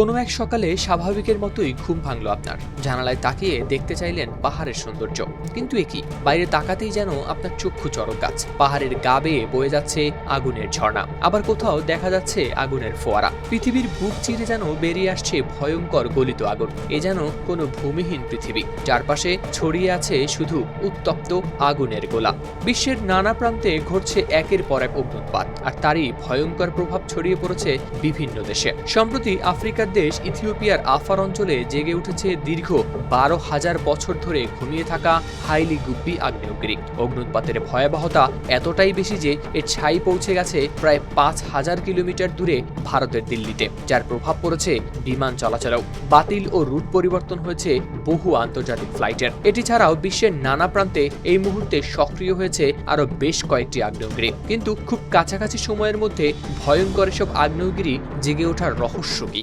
কোনো এক সকালে স্বাভাবিকের মতোই ঘুম ভাঙলো আপনার। জানালায় তাকিয়ে দেখতে চাইলেন পাহাড়ের সৌন্দর্য। কিন্তু একই বাইরে তাকাতেই যেন আপনার চক্ষু চরক গাছ। পাহাড়ের গা বেয়ে বয়ে যাচ্ছে আগুনের ঝর্ণা। আবার কোথাও দেখা যাচ্ছে আগুনের ফোয়ারা। পৃথিবীর বুক চিরে যেন বেরিয়ে আসছে ভয়ঙ্কর গলিত আগুন। এ যেন কোনো ভূমিহীন পৃথিবী। চারপাশে ছড়িয়ে আছে শুধু উত্তপ্ত আগুনের গোলা। বিশ্বের নানা প্রান্তে ঘটছে একের পর এক অগ্নুৎপাত আর তারই ভয়ঙ্কর প্রভাব ছড়িয়ে পড়েছে বিভিন্ন দেশে। সম্প্রতি আফ্রিকার দেশ ইথিওপিয়ার আফার অঞ্চলে জেগে উঠেছে দীর্ঘ বারো হাজার বছর ধরে ঘুমিয়ে থাকা হাইলি গুব্বি আগ্নেয়গিরি। অগ্নুৎপাতের ভয়াবহতা এতটাই বেশি যে এর ছাই পৌঁছে গেছে প্রায় পাঁচ হাজার কিলোমিটার দূরে ভারতের দিল্লিতে, যার প্রভাব পড়েছে বিমান চলাচলেও। বাতিল ও রুট পরিবর্তন হয়েছে বহু আন্তর্জাতিক ফ্লাইটের। এটি ছাড়াও বিশ্বের নানা প্রান্তে এই মুহূর্তে সক্রিয় হয়েছে আরও বেশ কয়েকটি আগ্নেয়গিরি। কিন্তু খুব কাছাকাছি সময়ের মধ্যে ভয়ঙ্কর এসব আগ্নেয়গিরি জেগে ওঠার রহস্য কি?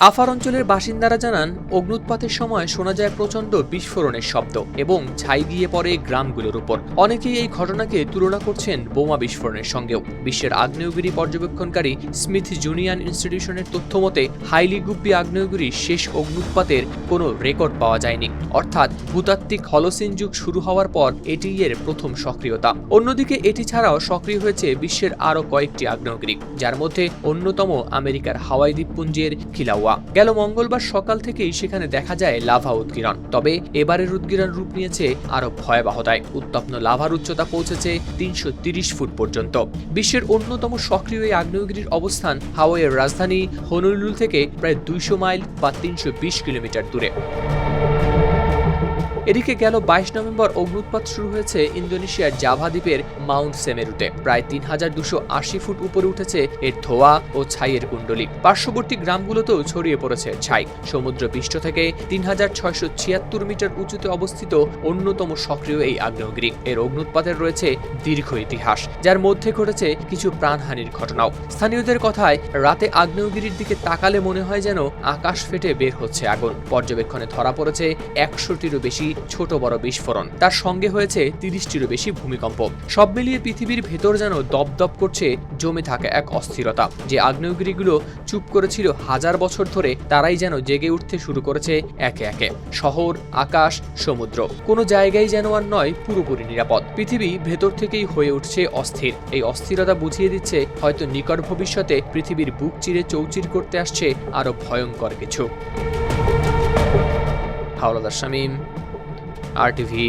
আফার অঞ্চলের বাসিন্দারা জানান, অগ্নুৎপাতের সময় শোনা যায় প্রচণ্ড বিস্ফোরণের শব্দ এবং ছাই গিয়ে পড়ে গ্রামগুলোর উপর। অনেকেই এই ঘটনাকে তুলনা করছেন বোমা বিস্ফোরণের সঙ্গেও। বিশ্বের আগ্নেয়গিরি পর্যবেক্ষণকারী স্মিথ জুনিয়ান ইনস্টিটিউশনের তথ্য মতে, হাইলি গুব্বি আগ্নেয়গিরির শেষ অগ্নুৎপাতের কোনো রেকর্ড পাওয়া যায়নি। অর্থাৎ ভূতাত্ত্বিক হলসিন যুগ শুরু হওয়ার পর এটি এর প্রথম সক্রিয়তা। অন্যদিকে এটি ছাড়াও সক্রিয় হয়েছে বিশ্বের আরও কয়েকটি আগ্নেয়গিরি, যার মধ্যে অন্যতম আমেরিকার হাওয়াই দ্বীপপুঞ্জের খিলাওয়া গেল মঙ্গলবার সকাল থেকেই সেখানে দেখা যায় লাভা উদ্গিরণ। তবে এবারের উদ্গিরণ রূপ নিয়েছে আরও ভয়াবহতায়। উত্তপ্ত লাভার উচ্চতা পৌঁছেছে তিনশো ফুট পর্যন্ত। বিশ্বের অন্যতম সক্রিয় এই আগ্নেয়গিরির অবস্থান হাওয়াইয়ের রাজধানী হনুলুল থেকে প্রায় দুইশো মাইল বা তিনশো বিশ কিলোমিটার দূরে। এদিকে গেল বাইশ নভেম্বর অগ্নুৎপাত শুরু হয়েছে ইন্দোনেশিয়ার জাভা দ্বীপের মাউন্ট সেমেরুতে। প্রায় তিন হাজার দুশো আশি ফুট উপরে উঠেছে এর ধোয়া ও ছাইয়ের কুণ্ডলী। পার্শ্ববর্তী গ্রামগুলোতেও ছড়িয়ে পড়েছে ছাই। সমুদ্র পৃষ্ঠ থেকে তিন হাজার ছয়শো ছিয়াত্তর মিটার উঁচুতে অবস্থিত অন্যতম সক্রিয় এই আগ্নেয়গিরি। এর অগ্নুৎপাতের রয়েছে দীর্ঘ ইতিহাস, যার মধ্যে ঘটেছে কিছু প্রাণহানির ঘটনাও। স্থানীয়দের কথায়, রাতে আগ্নেয়গিরির দিকে তাকালে মনে হয় যেন আকাশ ফেটে বের হচ্ছে আগুন। পর্যবেক্ষণে ধরা পড়েছে একশোটিরও বেশি ছোট বড় বিস্ফোরণ। তার সঙ্গে হয়েছে তিরিশটিরও বেশি ভূমিকম্প। সব মিলিয়ে পৃথিবীর ভেতর যেন দপদপ করছে জমে থাকা এক অস্থিরতা, যে আগ্নেয়গিরিগুলো চুপ করেছিল হাজার বছর ধরে, তারাই যেন জেগে উঠতে শুরু করেছে একে একে। শহর, আকাশ, সমুদ্র, কোনো জায়গায় যেন আর নয়, পুরোপুরি নিরাপদ। পৃথিবী ভেতর থেকেই হয়ে উঠছে অস্থির। এই অস্থিরতা বুঝিয়ে দিচ্ছে হয়তো নিকট ভবিষ্যতে পৃথিবীর বুক চিরে চৌচির করতে আসছে আরও ভয়ঙ্কর কিছু। হাওলাদার শামীম আর টিভি